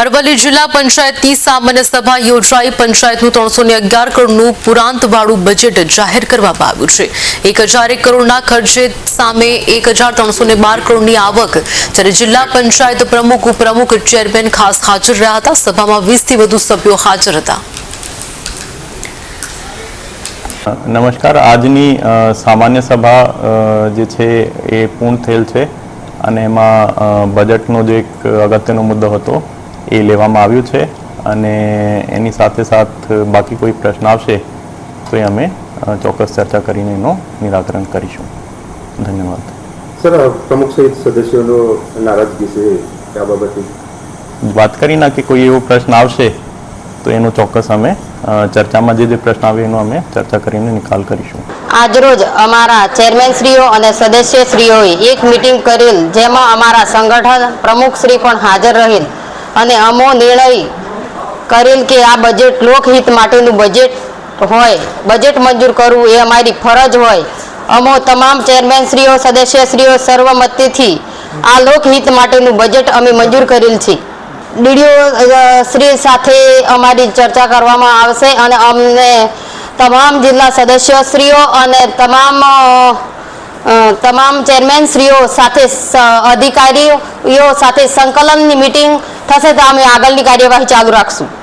અરવલ્લી જિલ્લા પંચાયતની સામાન્ય સભા યોજાઈ. પંચાયતનું ત્રણસો ને અગિયાર કરોડનું પુરાંતવાળું બજેટ જાહેર કરવામાં આવ્યું છે. એક હજાર એક કરોડના ખર્ચે સામે એક હજાર ત્રણસો ને બાર કરોડની આવક. જ્યારે જિલ્લા પંચાયત પ્રમુખ, ઉપપ્રમુખ ચેરમેન ખાસ હાજર રહ્યા હતા. સભામાં વીસથી વધુ સભ્યો હાજર હતા. નમસ્કાર. આજની સામાન્ય સભા જે છે એ પૂર્ણ થયેલ છે અને એમાં બજેટનો જે એક અગત્યનો મુદ્દો હતો. એ લેવામાં આવ્યું છે અને એની સાથે સાથ બાકી કોઈ પ્રશ્ન આવશે તો એ અમે ચોક્કસ ચર્ચા કરીને એનું નિરાકરણ કરીશું. ધન્યવાદ. સર પ્રમુખ સહિત સદસ્યોનો નારાજગી છે આ બાબતે? વાત કરી ના કે કોઈ એવો પ્રશ્ન આવશે તો એનો ચોક્કસ અમે ચર્ચામાં જે જે પ્રશ્ન આવે એનો અમે ચર્ચા કરીને નિકાલ કરીશું. આજરોજ અમારા ચેરમેન શ્રીઓ અને સદસ્ય શ્રીઓએ એક મિટિંગ કરેલ જેમાં અમારા સંગઠન પ્રમુખ શ્રી પણ હાજર રહેલ. અને અમો નિર્ણય કરેલ કે આ બજેટ લોકહિત માટેનું બજેટ હોય બજેટ મંજૂર કરવું એ અમારી ફરજ હોય. અમો તમામ ચેરમેનશ્રીઓ સદસ્યશ્રીઓ સર્વમતિથી આ લોકહિત માટેનું બજેટ અમે મંજૂર કરેલ છે. ડીડીઓ શ્રી સાથે અમારી ચર્ચા કરવામાં આવશે અને અમને તમામ જિલ્લા સદસ્યશ્રીઓ અને તમામ તમામ ચેરમેનશ્રીઓ સાથે અધિકારીઓ સાથે સંકલનની મિટિંગ થશે તો અમે આગળની કાર્યવાહી ચાલુ રાખશું.